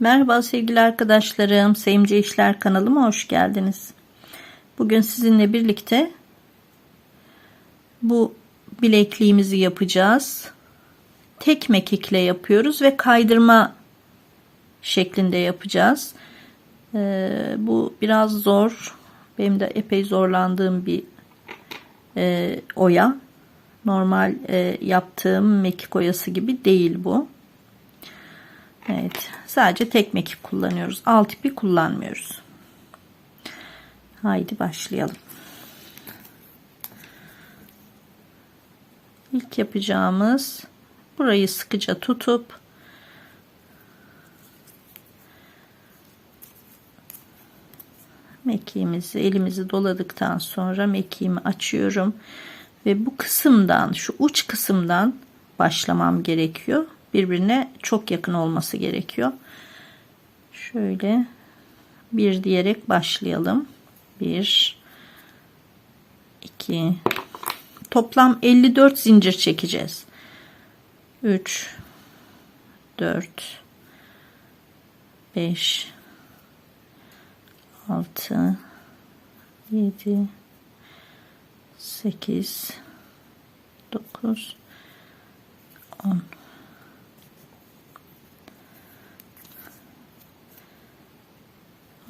Merhaba sevgili arkadaşlarım. Sevimce İşler kanalıma hoş geldiniz. Bugün sizinle birlikte bu bilekliğimizi yapacağız. Tek mekikle yapıyoruz ve kaydırma şeklinde yapacağız. Ee, bu biraz zor. Benim de epey zorlandığım bir e, oya. Normal e, yaptığım mekik oyası gibi değil bu. Evet. Sadece tek mekik kullanıyoruz. Alt ipi kullanmıyoruz. Haydi başlayalım. İlk yapacağımız burayı sıkıca tutup mekiğimizi elimizi doladıktan sonra mekiğimi açıyorum ve bu kısımdan şu uç kısımdan başlamam gerekiyor birbirine çok yakın olması gerekiyor. Şöyle bir diyerek başlayalım. 1 2 toplam 54 zincir çekeceğiz. 3 4 5 6 7 8 9 10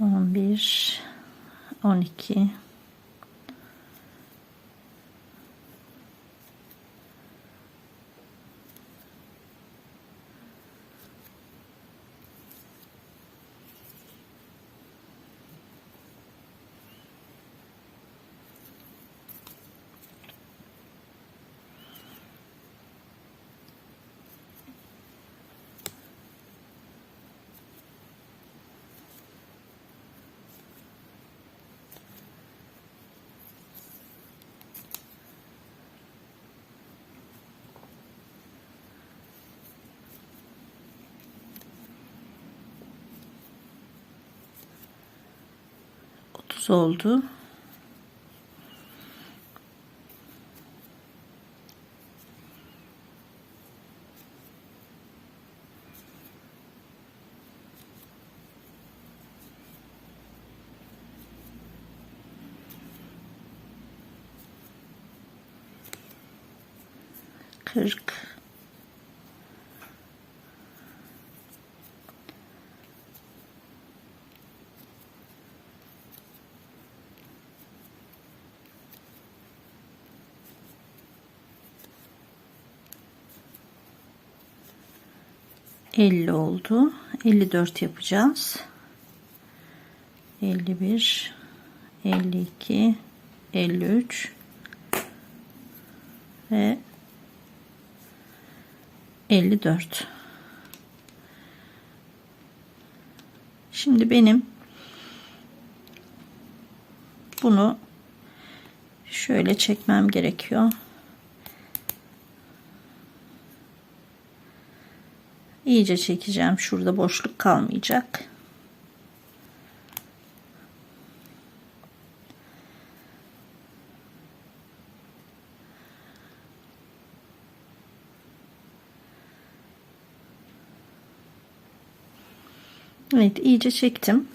11 12 30 oldu. Kırk 50 oldu. 54 yapacağız. 51 52 53 ve 54 şimdi benim bunu şöyle çekmem gerekiyor iyice çekeceğim. Şurada boşluk kalmayacak. Evet iyice çektim.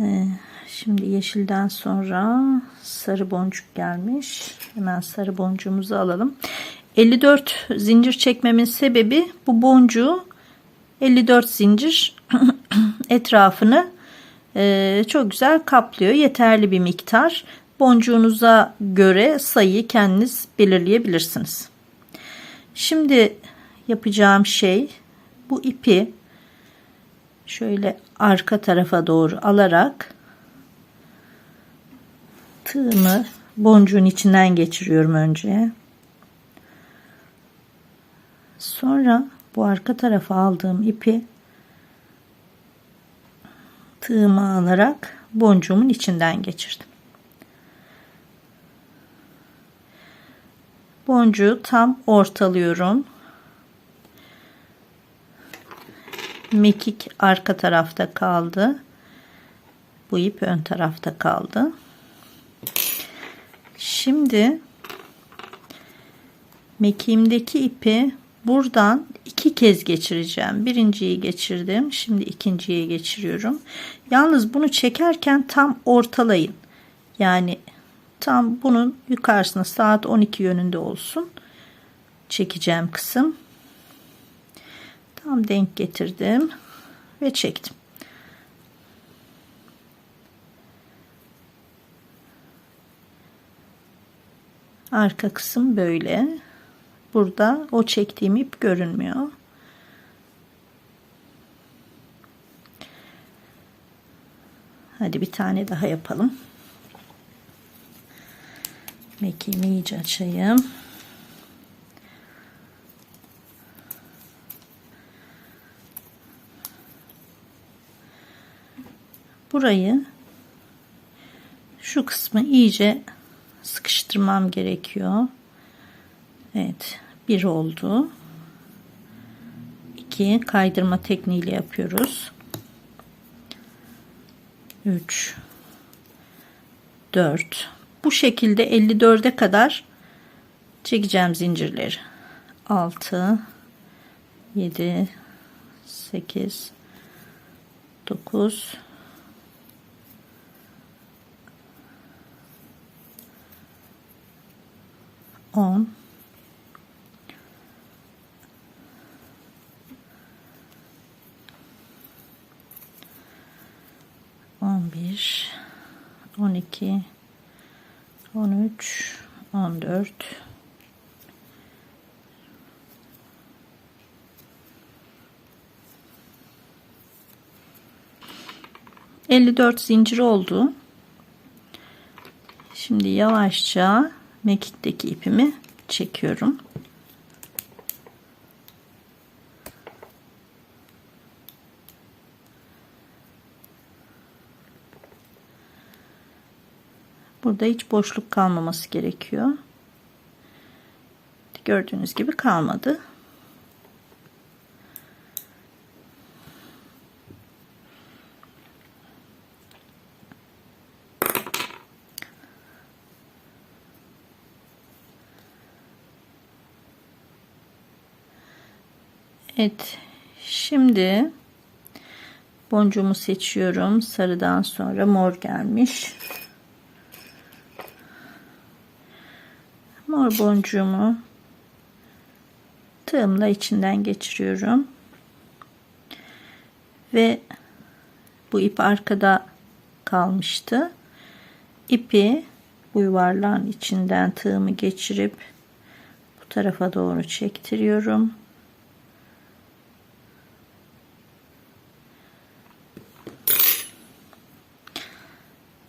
Ee, şimdi yeşilden sonra sarı boncuk gelmiş. Hemen sarı boncuğumuzu alalım. 54 zincir çekmemin sebebi bu boncuğu 54 zincir etrafını e, çok güzel kaplıyor. Yeterli bir miktar. Boncuğunuza göre sayıyı kendiniz belirleyebilirsiniz. Şimdi yapacağım şey bu ipi şöyle arka tarafa doğru alarak tığımı boncuğun içinden geçiriyorum önce. Sonra bu arka tarafa aldığım ipi tığıma alarak boncuğumun içinden geçirdim. Boncuğu tam ortalıyorum. Mekik arka tarafta kaldı. Bu ip ön tarafta kaldı. Şimdi mekiğimdeki ipi buradan iki kez geçireceğim. Birinciyi geçirdim. Şimdi ikinciye geçiriyorum. Yalnız bunu çekerken tam ortalayın. Yani tam bunun yukarısına saat 12 yönünde olsun. Çekeceğim kısım. Tam denk getirdim ve çektim. Arka kısım böyle. Burada o çektiğim ip görünmüyor. Hadi bir tane daha yapalım. Mekiğimi iyice açayım. Burayı şu kısmı iyice sıkıştırmam gerekiyor. Evet, bir oldu. 2 kaydırma tekniğiyle yapıyoruz. 3 4 bu şekilde 54'e kadar çekeceğim zincirleri. 6 7 8 9 10 11 12 13 14 54 zincir oldu. Şimdi yavaşça mekikteki ipimi çekiyorum. Burada hiç boşluk kalmaması gerekiyor. Gördüğünüz gibi kalmadı. Evet. Şimdi boncuğumu seçiyorum. Sarıdan sonra mor gelmiş. Mor boncuğumu tığımla içinden geçiriyorum. Ve bu ip arkada kalmıştı. İpi bu yuvarlağın içinden tığımı geçirip bu tarafa doğru çektiriyorum.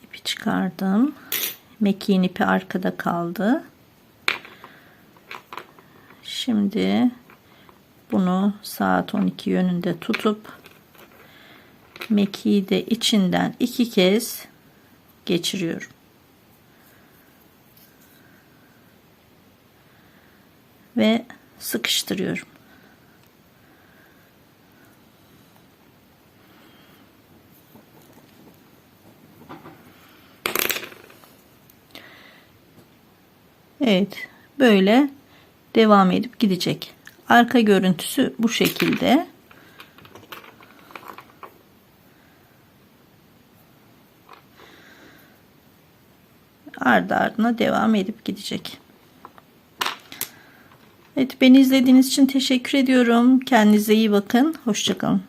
İpi çıkardım. Mekiğin ipi arkada kaldı. Şimdi bunu saat 12 yönünde tutup mekiği de içinden iki kez geçiriyorum. Ve sıkıştırıyorum. Evet, böyle devam edip gidecek. Arka görüntüsü bu şekilde. Ardı ardına devam edip gidecek. Evet beni izlediğiniz için teşekkür ediyorum. Kendinize iyi bakın. Hoşçakalın.